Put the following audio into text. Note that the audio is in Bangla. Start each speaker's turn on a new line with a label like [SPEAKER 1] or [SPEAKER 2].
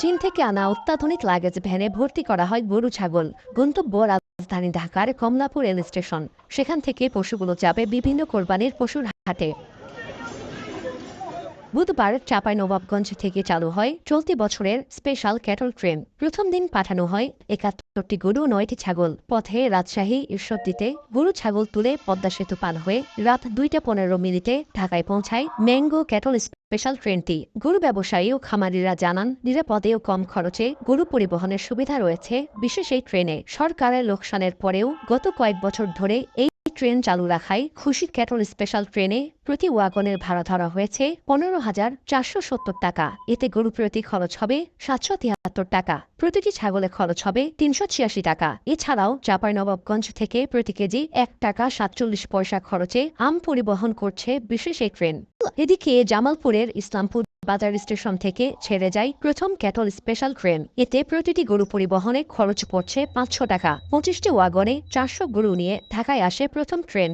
[SPEAKER 1] চীন থেকে আনা অত্যাধুনিক লাগেজ ভ্যানে ভর্তি করা হয় গরু ছাগল। গন্তব্য রাজধানী ঢাকার কমলাপুর রেল স্টেশন। সেখান থেকে পশুগুলো যাবে বিভিন্ন কোরবানির পশুর হাটে। বুধবার চাপাই নবাবগঞ্জ থেকে চালু হয় চলতি বছরের স্পেশাল ক্যাটল ট্রেন। প্রথম দিন পাঠানো হয় একাত্তরটি গরু, নয়টি ছাগল। পথে রাজশাহী, ঈশ্বরদীতে গরু, ছাগল তুলে পদ্মা সেতু পার হয়ে রাত দুইটা পনেরো মিনিটে ঢাকায় পৌঁছায় ম্যাঙ্গো ক্যাটল স্পেশাল ট্রেনটি। গরু ব্যবসায়ী ও খামারিরা জানান, নিরাপদে ও কম খরচে গরু পরিবহনের সুবিধা রয়েছে, বিশেষ এই ট্রেনে। সরকারের লোকসানের পরেও গত কয়েক বছর ধরে এই ট্রেন চালু রাখায় খুশি ক্যাটল স্পেশাল ট্রেনে প্রতি ওয়াগনের ভাড়া ধরা হয়েছে পনেরো হাজার চারশো সত্তর টাকা। এতে গরু প্রতি খরচ হবে সাতশো তিয়াত্তর টাকা। প্রতিটি ছাগলে খরচ হবে তিনশো ছিয়াশি টাকা। এছাড়াও চাঁপাইনবাবগঞ্জ থেকে প্রতি কেজি এক টাকা সাতচল্লিশ পয়সা খরচে আম পরিবহন করছে বিশেষ এই ট্রেন। এদিকে জামালপুরের ইসলামপুর বাজার স্টেশন থেকে ছেড়ে যায় প্রথম ক্যাটল স্পেশাল ট্রেন এতে প্রতিটি গরু পরিবহনে খরচ পড়ছে পাঁচশো টাকা। পঁচিশটি ওয়াগনে চারশো গরু নিয়ে ঢাকায় আসে প্রথম ট্রেন